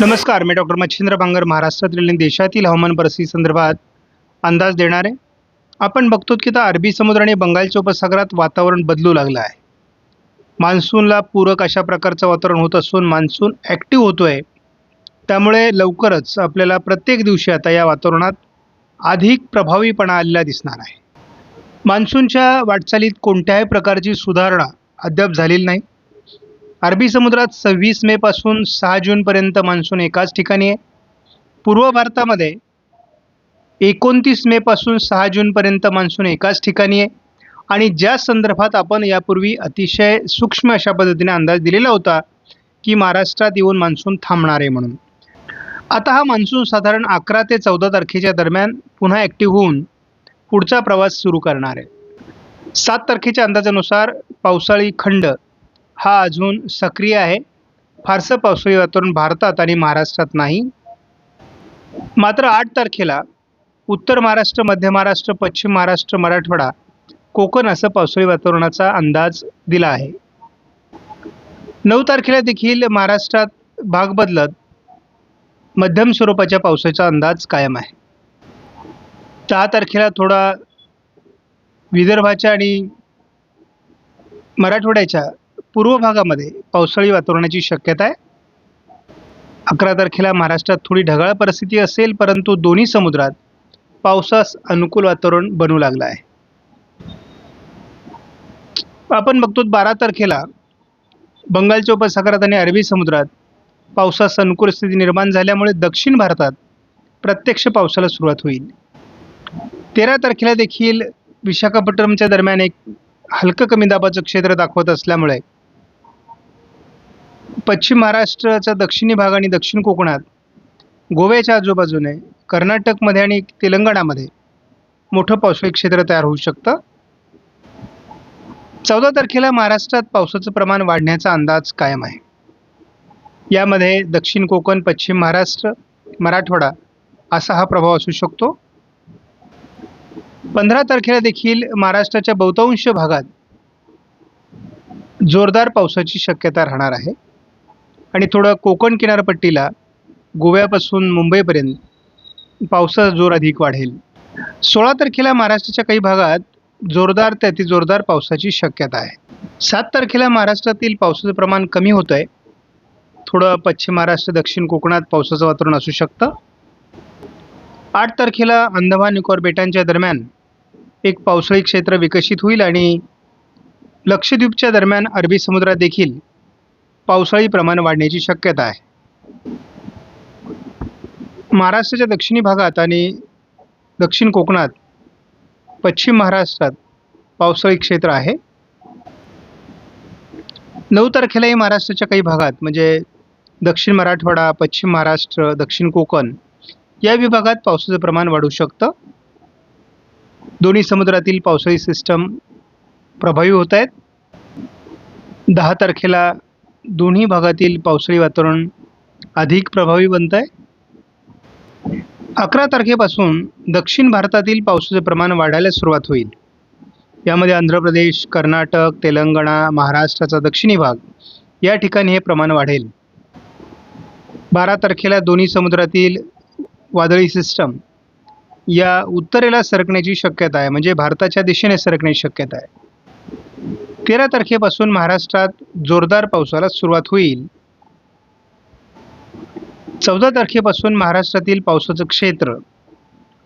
नमस्कार मी डॉक्टर मच्छिंद्र बांगर महाराष्ट्रातील आणि देशातील हवामान परिस्थिती संदर्भात अंदाज देणार आहे. आपण बघतो की आता अरबी समुद्र आणि बंगालच्या उपसागरात वातावरण बदलू लागलं आहे. मान्सूनला पूरक अशा प्रकारचं वातावरण होत असून मान्सून ॲक्टिव्ह होतो आहे त्यामुळे लवकरच आपल्याला प्रत्येक दिवशी आता या वातावरणात अधिक प्रभावीपणा आलेला दिसणार आहे. मान्सूनच्या वाटचालीत कोणत्याही प्रकारची सुधारणा अद्याप झालेली नाही. अरबी समुद्रात सव्वीस मेपासून सहा जूनपर्यंत मान्सून एकाच ठिकाणी आहे. पूर्व भारतामध्ये एकोणतीस मेपासून सहा जूनपर्यंत मान्सून एकाच ठिकाणी आहे. आणि ज्या संदर्भात आपण यापूर्वी अतिशय सूक्ष्म अशा पद्धतीने अंदाज दिलेला होता की महाराष्ट्रात येऊन मान्सून थांबणार आहे म्हणून. आता हा मान्सून साधारण अकरा ते चौदा तारखेच्या दरम्यान पुन्हा ॲक्टिव्ह होऊन पुढचा प्रवास सुरू करणार आहे. सात तारखेच्या अंदाजानुसार पावसाळी खंड हा अजून सक्रिय आहे. फारसं पावसाळी वातावरण भारतात आणि महाराष्ट्रात नाही. मात्र आठ तारखेला उत्तर महाराष्ट्र मध्य महाराष्ट्र पश्चिम महाराष्ट्र मराठवाडा कोकण असं पावसाळी वातावरणाचा अंदाज दिला आहे. नऊ तारखेला देखील महाराष्ट्रात भाग बदलत मध्यम स्वरूपाच्या पावसाचा अंदाज कायम आहे. दहा तारखेला थोडा विदर्भाच्या आणि मराठवाड्याच्या पूर्व भागामध्ये पावसाळी वातावरणाची शक्यता आहे. अकरा तारखेला महाराष्ट्रात थोडी ढगाळ परिस्थिती असेल परंतु दोन्ही समुद्रात पावसास अनुकूल वातावरण बनू लागलं आहे. आपण बघतो बारा तारखेला बंगालच्या उपसागरात आणि अरबी समुद्रात पावसास अनुकूल स्थिती निर्माण झाल्यामुळे दक्षिण भारतात प्रत्यक्ष पावसाला सुरुवात होईल. तेरा तारखेला देखील विशाखापट्टणमच्या दरम्यान एक हलकं कमी दाबाचं क्षेत्र दाखवत असल्यामुळे पश्चिम महाराष्ट्राचा दक्षिणी भाग आणि दक्षिण कोकणात गोव्याच्या आजूबाजूने कर्नाटकमध्ये आणि तेलंगणामध्ये मोठं पावसाळी क्षेत्र तयार होऊ शकतं. चौदा तारखेला महाराष्ट्रात पावसाचं प्रमाण वाढण्याचा अंदाज कायम आहे. यामध्ये दक्षिण कोकण पश्चिम महाराष्ट्र मराठवाडा असा हा प्रभाव असू शकतो. पंधरा तारखेला देखील महाराष्ट्राच्या बहुतांश भागात जोरदार पावसाची शक्यता राहणार आहे. आणि थोडं कोकण किनारपट्टीला गोव्यापासून मुंबईपर्यंत पावसाचा जोर अधिक वाढेल. सोळा तारखेला महाराष्ट्राच्या काही भागात जोरदार ते अतिजोरदार पावसाची शक्यता आहे. सात तारखेला महाराष्ट्रातील पावसाचं प्रमाण कमी होतं आहे थोडं पश्चिम महाराष्ट्र दक्षिण कोकणात पावसाचं वातावरण असू शकतं. आठ तारखेला अंदमान निकोबार बेटांच्या दरम्यान एक पावसाळी क्षेत्र विकसित होईल आणि लक्षद्वीपच्या दरम्यान अरबी समुद्रात देखील पावसाळी प्रमाण वाढण्याची शक्यता आहे. महाराष्ट्राच्या दक्षिणी भागात आणि दक्षिण कोकणात पश्चिम महाराष्ट्रात पावसाळी क्षेत्र आहे. नऊ तारखेलाही महाराष्ट्राच्या काही भागात म्हणजे दक्षिण मराठवाडा पश्चिम महाराष्ट्र दक्षिण कोकण या विभागात पावसाचं प्रमाण वाढू शकतं. दोन्ही समुद्रातील पावसाळी सिस्टम प्रभावी होत आहेत. दहा तारखेला दोन्ही भागातील पावसाळी वातावरण अधिक प्रभावी बनत आहे अकरा तारखेपासून दक्षिण भारतातील पावसाचे प्रमाण वाढायला सुरुवात होईल. यामध्ये आंध्र प्रदेश कर्नाटक तेलंगणा महाराष्ट्राचा दक्षिणी भाग या ठिकाणी हे प्रमाण वाढेल. बारा तारखेला दोन्ही समुद्रातील वादळी सिस्टम या उत्तरेला सरकण्याची शक्यता आहे. म्हणजे भारताच्या दिशेने सरकण्याची शक्यता आहे. तेरा तारखेपासून महाराष्ट्रात जोरदार पावसाला सुरुवात होईल. चौदा तारखेपासून महाराष्ट्रातील पावसाचं क्षेत्र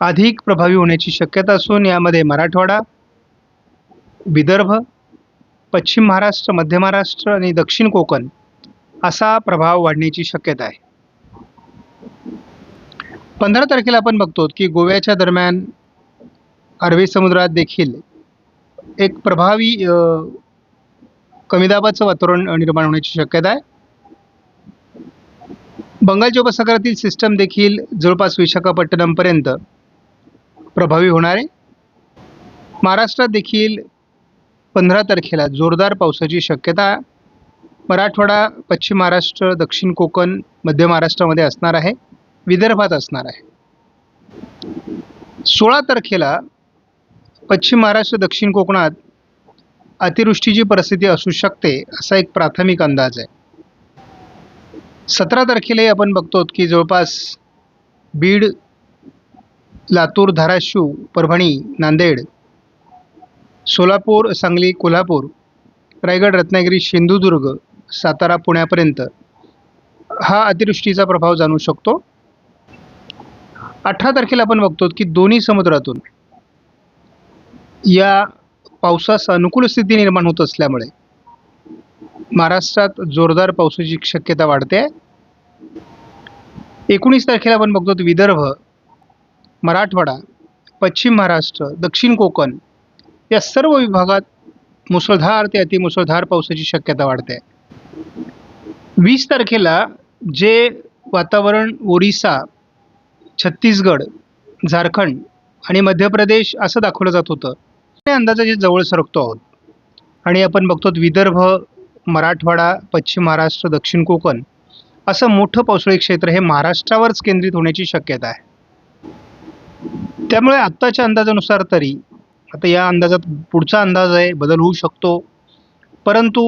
अधिक प्रभावी होण्याची शक्यता असून यामध्ये मराठवाडा विदर्भ पश्चिम महाराष्ट्र मध्य महाराष्ट्र आणि दक्षिण कोकण असा प्रभाव वाढण्याची शक्यता आहे. पंधरा तारखेला आपण बघतो की गोव्याच्या दरम्यान अरबी समुद्रात देखील एक प्रभावी कमी दाबाचं वातावरण निर्माण होण्याची शक्यता आहे. बंगालच्या उपसागरातील सिस्टम देखील जवळपास विशाखापट्टणमपर्यंत प्रभावी होणार आहे. महाराष्ट्रात देखील पंधरा तारखेला जोरदार पावसाची शक्यता मराठवाडा पश्चिम महाराष्ट्र दक्षिण कोकण मध्य महाराष्ट्रामध्ये असणार आहे. विदर्भात असणार आहे. सोळा तारखेला पश्चिम महाराष्ट्र दक्षिण कोकणात अतिवृष्टीची परिस्थिती असू शकते असा एक प्राथमिक अंदाज आहे. सतरा तारखेलाही आपण बघतो की जवळपास बीड लातूर धाराशिव परभणी नांदेड सोलापूर सांगली कोल्हापूर रायगड रत्नागिरी सिंधुदुर्ग सातारा पुण्यापर्यंत हा अतिवृष्टीचा प्रभाव जाणू शकतो. अठरा तारखेला आपण बघतो की दोन्ही समुद्रातून या पावसास अनुकूल स्थिती निर्माण होत असल्यामुळे महाराष्ट्रात जोरदार पावसाची शक्यता वाढते. आहे एकोणीस तारखेला आपण बघतो विदर्भ मराठवाडा पश्चिम महाराष्ट्र दक्षिण कोकण या सर्व विभागात मुसळधार ते अतिमुसळधार पावसाची शक्यता वाढते. वीस तारखेला जे वातावरण ओरिसा छत्तीसगड झारखंड आणि मध्य प्रदेश असं दाखवलं जात होतं अंदाजाच्या जवळ सरकतो आहोत. आणि आपण बघतो विदर्भ मराठवाडा पश्चिम महाराष्ट्र दक्षिण कोकण असं मोठं पावसाळी क्षेत्र हे महाराष्ट्रावरच केंद्रित होण्याची शक्यता आहे. त्यामुळे आत्ताच्या अंदाजानुसार तरी आता या अंदाजात पुढचा अंदाज आहे बदल होऊ शकतो. परंतु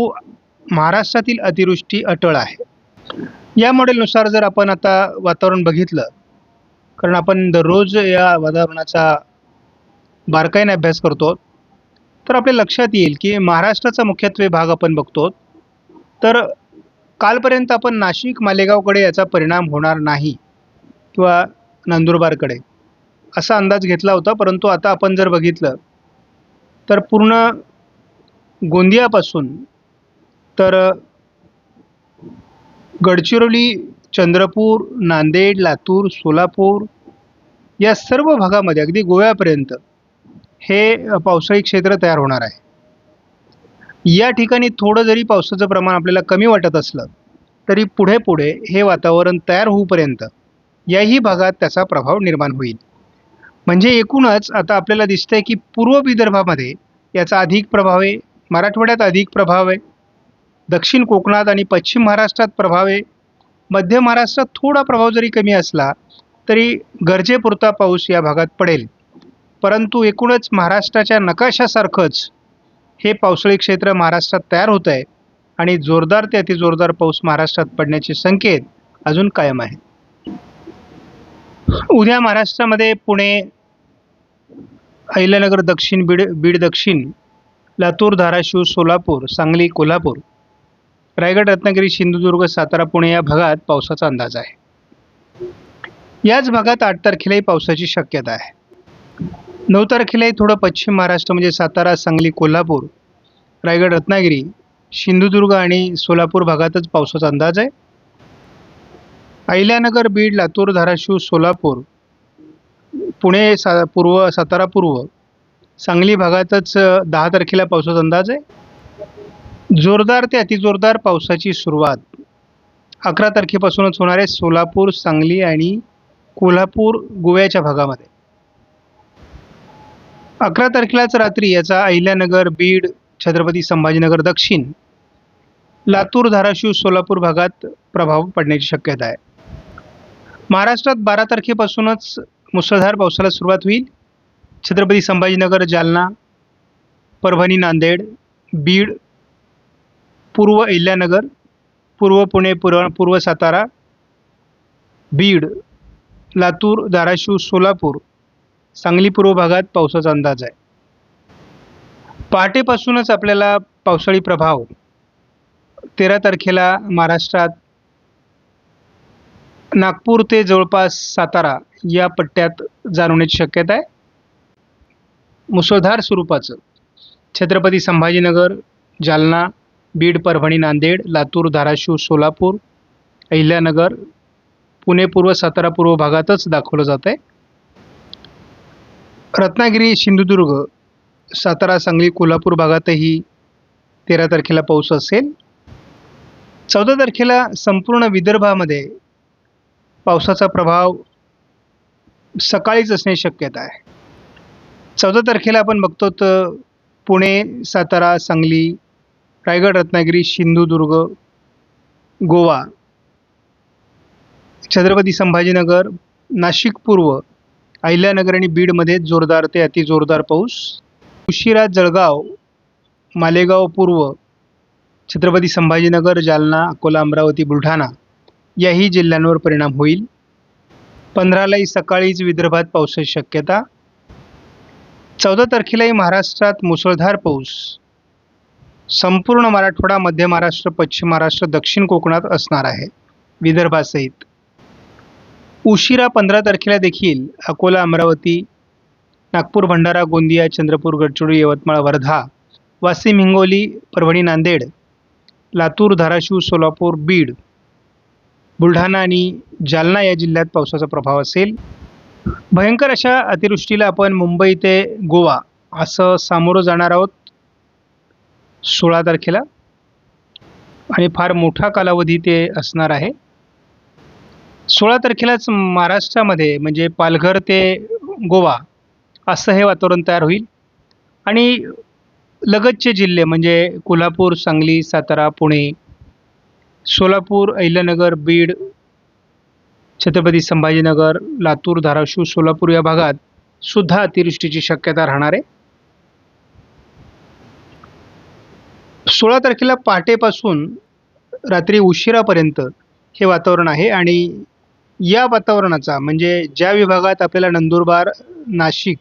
महाराष्ट्रातील अतिवृष्टी अटळ आहे. या मॉडेलनुसार जर आपण आता वातावरण बघितलं कारण आपण दररोज या वातावरणाचा बारकाईने अभ्यास करतो तर आपल्या लक्षात येईल की महाराष्ट्राचा मुख्यत्वे भाग आपण बघतो तर कालपर्यंत आपण नाशिक मालेगावकडे याचा परिणाम होणार नाही किंवा नंदुरबारकडे असा अंदाज घेतला होता परंतु आता आपण जर बघितलं तर पूर्ण गोंदियापासून तर गडचिरोली चंद्रपूर नांदेड लातूर सोलापूर या सर्व भागामध्ये अगदी गोव्यापर्यंत हे पावसाळी क्षेत्र तयार होणार आहे. या ठिकाणी थोडं जरी पावसाचं प्रमाण आपल्याला कमी वाटत असलं तरी पुढे पुढे हे वातावरण तयार होऊपर्यंत याही भागात त्याचा प्रभाव निर्माण होईल. म्हणजे एकूणच आता आपल्याला दिसतंय की पूर्व विदर्भामध्ये याचा अधिक प्रभाव आहे मराठवाड्यात अधिक प्रभाव आहे दक्षिण कोकणात आणि पश्चिम महाराष्ट्रात प्रभाव आहे. मध्य महाराष्ट्रात थोडा प्रभाव जरी कमी असला तरी गरजेपुरता पाऊस या भागात पडेल. परंतु एकूणच महाराष्ट्राच्या नकाशासारखंच हे पावसाळी क्षेत्र महाराष्ट्रात तयार होत आहे. आणि जोरदार ते अतिजोरदार पाऊस महाराष्ट्रात पडण्याचे संकेत अजून कायम आहेत. उद्या महाराष्ट्रामध्ये पुणे अहिल्यानगर दक्षिण बीड बीड दक्षिण लातूर धाराशिव सोलापूर सांगली कोल्हापूर रायगड रत्नागिरी सिंधुदुर्ग सातारा पुणे या भागात पावसाचा अंदाज आहे. याच भागात आठ तारखेलाही पावसाची शक्यता आहे. नऊ तारखेलाही थोडं पश्चिम महाराष्ट्र म्हणजे सातारा सांगली कोल्हापूर रायगड रत्नागिरी सिंधुदुर्ग आणि सोलापूर भागातच पावसाचा अंदाज आहे. अहिल्यानगर बीड लातूर धाराशिव सोलापूर पुणे सा पूर्व सातारा पूर्व सांगली भागातच दहा तारखेला पावसाचा अंदाज आहे. जोरदार ते अतिजोरदार पावसाची सुरुवात अकरा तारखेपासूनच होणार आहे सोलापूर सांगली आणि कोल्हापूर गोव्याच्या भागामध्ये. अकरा तारखेलाच रात्री याचा अहिल्यानगर बीड छत्रपती संभाजीनगर दक्षिण लातूर धाराशिव सोलापूर भागात प्रभाव पडण्याची शक्यता आहे. महाराष्ट्रात बारा तारखेपासूनच मुसळधार पावसाला सुरुवात होईल. छत्रपती संभाजीनगर जालना परभणी नांदेड बीड पूर्व अहिल्यानगर पूर्व पुणे पूर्व पूर्व सातारा बीड लातूर धाराशिव सोलापूर सांगली पूर्व भागात पावसाचा अंदाज आहे. पहाटेपासूनच आपल्याला पावसाळी प्रभाव. तेरा तारखेला महाराष्ट्रात नागपूर ते जवळपास सातारा या पट्ट्यात जाणवण्याची शक्यता आहे. मुसळधार स्वरूपाचं छत्रपती संभाजीनगर जालना बीड परभणी नांदेड लातूर धाराशिव सोलापूर अहिल्यानगर पुणे पूर्व सातारा पूर्व भागातच दाखवलं जात आहे रत्नागिरी सिंधुदुर्ग सातारा सांगली कोल्हापूर भागातही तेरा तारखेला पाऊस असेल. चौदा तारखेला संपूर्ण विदर्भामध्ये पावसाचा प्रभाव सकाळीच असण्याची शक्यता आहे. चौदा तारखेला आपण बघतो तर पुणे सातारा सांगली रायगड रत्नागिरी सिंधुदुर्ग गोवा छत्रपती संभाजीनगर नाशिक पूर्व अहिल्यानगर आणि बीडमध्ये जोरदार ते अतिजोरदार पाऊस. उशिरा जळगाव मालेगाव पूर्व छत्रपती संभाजीनगर जालना अकोला अमरावती बुलढाणा याही जिल्ह्यांवर परिणाम होईल. पंधरालाही सकाळीच विदर्भात पावसाची शक्यता. चौदा तारखेलाही महाराष्ट्रात मुसळधार पाऊस. संपूर्ण मराठवाडा मध्य महाराष्ट्र पश्चिम महाराष्ट्र दक्षिण कोकणात असणार आहे. विदर्भासहित. उशिरा पंधरा तारखेला देखील अकोला अमरावती नागपूर भंडारा गोंदिया चंद्रपूर गडचिरोली यवतमाळ वर्धा वाशिम हिंगोली परभणी नांदेड लातूर धाराशिव सोलापूर बीड बुलढाणा आणि जालना या जिल्ह्यात पावसाचा प्रभाव असेल. भयंकर अशा अतिवृष्टीला आपण मुंबई ते गोवा असं सामोरं जाणार आहोत सोळा तारखेला. आणि फार मोठा कालावधी ते असणार आहे. सोळा तारखेलाच महाराष्ट्रामध्ये म्हणजे पालघर ते गोवा असं हे वातावरण तयार होईल. आणि लगतचे जिल्हे म्हणजे कोल्हापूर सांगली सातारा पुणे सोलापूर अहिल्यानगर बीड छत्रपती संभाजीनगर लातूर धाराशिव सोलापूर या भागात सुद्धा अतिवृष्टीची शक्यता राहणार आहे. सोळा तारखेला पहाटेपासून रात्री उशिरापर्यंत हे वातावरण आहे आणि या वातावरणाचा म्हणजे ज्या विभागात आपल्याला नंदुरबार नाशिक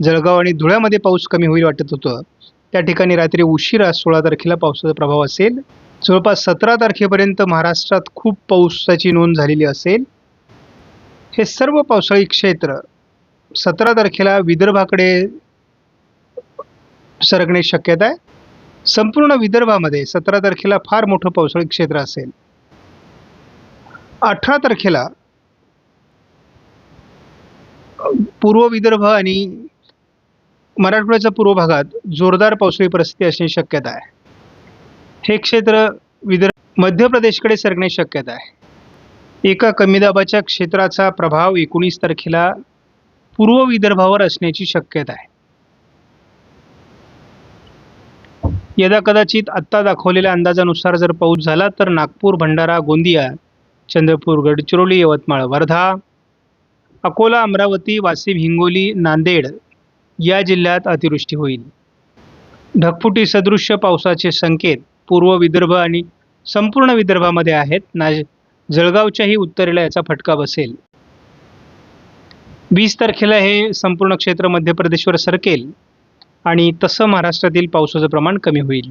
जळगाव आणि धुळ्यामध्ये पाऊस कमी होईल वाटत होतं त्या ठिकाणी रात्री उशिरा सोळा तारखेला पावसाचा प्रभाव असेल. जवळपास सतरा तारखेपर्यंत महाराष्ट्रात खूप पावसाची नोंद झालेली असेल. हे सर्व पावसाळी क्षेत्र सतरा तारखेला विदर्भाकडे सरकण्याची शक्यता आहे. संपूर्ण विदर्भामध्ये सतरा तारखेला फार मोठं पावसाळी क्षेत्र असेल. अठरा तारखेला पूर्व विदर्भ आणि मराठवाड्याच्या पूर्व भागात जोरदार पावसाळी परिस्थिती असण्याची शक्यता आहे. हे क्षेत्र विदर्भ मध्य प्रदेशकडे सरकण्याची शक्यता आहे. एका कमी दाबाच्या क्षेत्राचा प्रभाव एकोणीस तारखेला पूर्व विदर्भावर असण्याची शक्यता आहे. यदा कदाचित आत्ता दाखवलेल्या अंदाजानुसार जर पाऊस झाला तर नागपूर भंडारा गोंदिया चंद्रपूर गडचिरोली यवतमाळ वर्धा अकोला अमरावती वाशिम हिंगोली नांदेड या जिल्ह्यात अतिवृष्टी होईल. ढगफुटी सदृश्य पावसाचे संकेत पूर्व विदर्भ आणि संपूर्ण विदर्भामध्ये आहेत. ना जळगावच्याही उत्तरेला याचा फटका बसेल. वीस तारखेला हे संपूर्ण क्षेत्र मध्य प्रदेशवर सरकेल आणि तसं महाराष्ट्रातील पावसाचं प्रमाण कमी होईल.